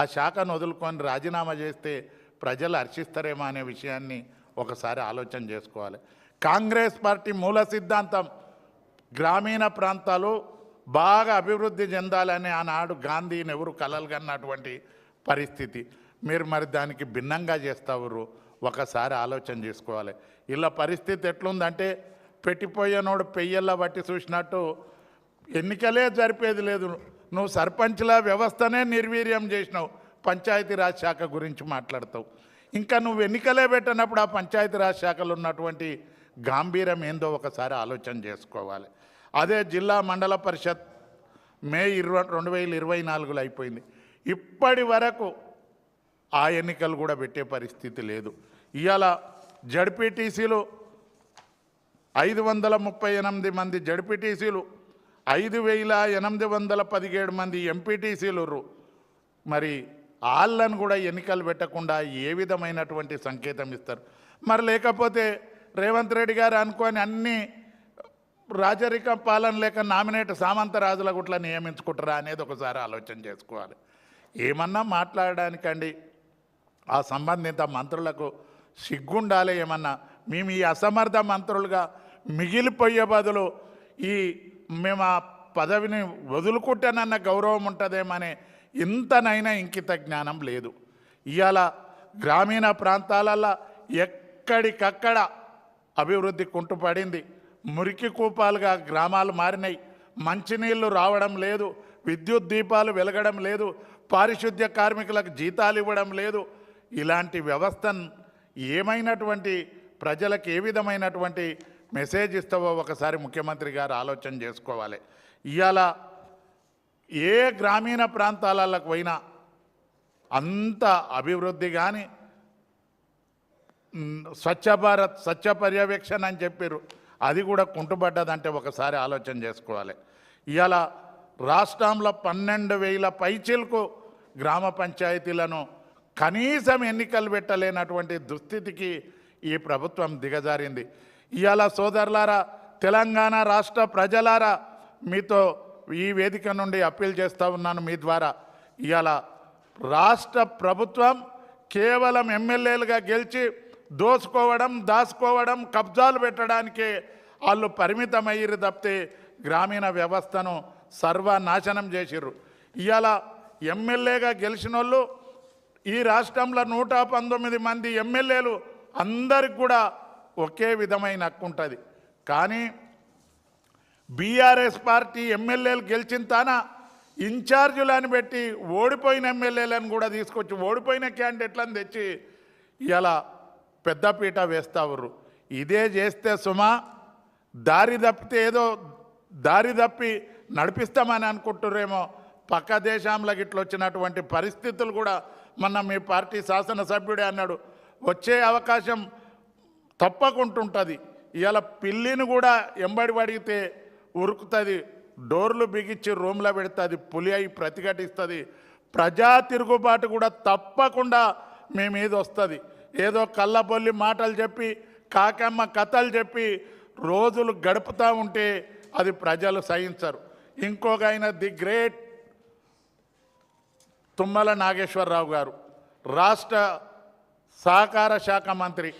ఆ శాఖను వదులుకొని రాజీనామా చేస్తే ప్రజలు హర్షిస్తారేమో అనే విషయాన్ని ఒకసారి ఆలోచన చేసుకోవాలి. కాంగ్రెస్ పార్టీ మూల సిద్ధాంతం గ్రామీణ ప్రాంతాలు బాగా అభివృద్ధి చెందాలని ఆనాడు గాంధీ నెహ్రూ కలలుగన్నటువంటి పరిస్థితి. మీరు మరి దానికి భిన్నంగా చేస్తావురు ఒకసారి ఆలోచన చేసుకోవాలి. ఇలా పరిస్థితి ఎట్లుందంటే పెట్టిపోయేనోడు పెయ్యల్లా బట్టి చూసినట్టు ఎన్నికలే జరిపేది లేదు. నువ్వు సర్పంచ్ల వ్యవస్థనే నిర్వీర్యం చేసినావు. పంచాయతీరాజ్ శాఖ గురించి మాట్లాడతావు. ఇంకా నువ్వు ఎన్నికలే పెట్టినప్పుడు ఆ పంచాయతీరాజ్ శాఖలో ఉన్నటువంటి గాంభీర్యం ఏందో ఒకసారి ఆలోచన చేసుకోవాలి. అదే జిల్లా మండల పరిషత్ మే ఇరవై రెండు వేల ఇరవై నాలుగులో అయిపోయింది. ఇప్పటి వరకు ఆ ఎన్నికలు కూడా పెట్టే పరిస్థితి లేదు. ఇవాళ జడ్పీటీసీలు ఐదు వందల ముప్పై ఎనిమిది మంది జడ్పీటీసీలు ఐదు వేల ఎనిమిది వందల పదిహేడు మంది ఎంపీటీసీలు మరి వాళ్ళను కూడా ఎన్నికలు పెట్టకుండా ఏ విధమైనటువంటి సంకేతం ఇస్తారు? మరి లేకపోతే రేవంత్ రెడ్డి గారు అనుకొని అన్ని రాజరిక పాలన లేక నామినేట్ సామంతరాజుల గుట్ల నియమించుకుంటారా అనేది ఒకసారి ఆలోచన చేసుకోవాలి. ఏమన్నా మాట్లాడడానికండి? ఆ సంబంధిత మంత్రులకు సిగ్గుండాలి ఏమన్నా? మేము ఈ అసమర్థ మంత్రులుగా మిగిలిపోయే బదులు ఈ మేము ఆ పదవిని వదులుకుంటానన్న గౌరవం ఉంటుందేమనే ఇంతనైనా ఇంకిత జ్ఞానం లేదు. ఇవాళ గ్రామీణ ప్రాంతాలలో ఎక్కడికక్కడ అభివృద్ధి కుంటుపడింది. మురికి కూపాలుగా గ్రామాలు మారినాయి మంచినీళ్ళు రావడం లేదు. విద్యుత్ దీపాలు వెలగడం లేదు. పారిశుద్ధ్య కార్మికులకు జీతాలు ఇవ్వడం లేదు. ఇలాంటి వ్యవస్థను ఏమైనటువంటి ప్రజలకు ఏ విధమైనటువంటి మెసేజ్ ఇస్తావో ఒకసారి ముఖ్యమంత్రి గారు ఆలోచన చేసుకోవాలి. ఇవాళ ఏ గ్రామీణ ప్రాంతాలకు పోయినా అంత అభివృద్ధి కానీ స్వచ్ఛ భారత్ స్వచ్ఛ పర్యవేక్షణ అని చెప్పారు అది కూడా కుంటుపడ్డదంటే ఒకసారి ఆలోచన చేసుకోవాలి. ఇవాళ రాష్ట్రంలో పన్నెండు వేల పైచిలకు గ్రామ పంచాయతీలను కనీసం ఎన్నికలు పెట్టలేనటువంటి దుస్థితికి ఈ ప్రభుత్వం దిగజారింది. ఇవాళ సోదరులారా తెలంగాణ రాష్ట్ర ప్రజలారా మీతో ఈ వేదిక నుండి అప్పీల్ చేస్తూ ఉన్నాను మీ ద్వారా. ఇవాళ రాష్ట్ర ప్రభుత్వం కేవలం ఎమ్మెల్యేలుగా గెలిచి దోసుకోవడం దాచుకోవడం కబ్జాలు పెట్టడానికే వాళ్ళు పరిమితమయ్యారు తప్పితే గ్రామీణ వ్యవస్థను సర్వనాశనం చేసిర్రు. ఇవాళ ఎమ్మెల్యేగా గెలిచిన వాళ్ళు ఈ రాష్ట్రంలో నూట పంతొమ్మిది మంది ఎమ్మెల్యేలు అందరికి కూడా ఒకే విధమైన హక్కు ఉంటుంది. కానీ బీఆర్ఎస్ పార్టీ ఎమ్మెల్యేలు గెలిచిన తాన ఇన్ఛార్జులను పెట్టి ఓడిపోయిన ఎమ్మెల్యేలను కూడా తీసుకొచ్చి ఓడిపోయిన క్యాండిడేట్లను తెచ్చి ఇలా పెద్దపీట వేస్తావుర్రు ఇదే చేస్తే సుమా దారి తప్పితే ఏదో దారి తప్పి నడిపిస్తామని అనుకుంటుర్రేమో. పక్క దేశంలోకి ఇట్లా వచ్చినటువంటి పరిస్థితులు కూడా మొన్న మీ పార్టీ శాసనసభ్యుడే అన్నాడు వచ్చే అవకాశం తప్పకుంటుంటుంది. ఇవాళ పిల్లిని కూడా ఎంబడి పడిగితే ఉరుకుతుంది డోర్లు బిగించి రూమ్లో పెడుతుంది పులి అయి ప్రతిఘటిస్తుంది. ప్రజా తిరుగుబాటు కూడా తప్పకుండా మీ మీద వస్తుంది. ఏదో కళ్ళబొల్లి మాటలు చెప్పి కాకమ్మ కథలు చెప్పి రోజులు గడుపుతూ ఉంటే అది ప్రజలు సహించరు. ఇంకొక ఆయన ది గ్రేట్ తుమ్మల నాగేశ్వరరావు గారు రాష్ట్ర సహకార శాఖ మంత్రి.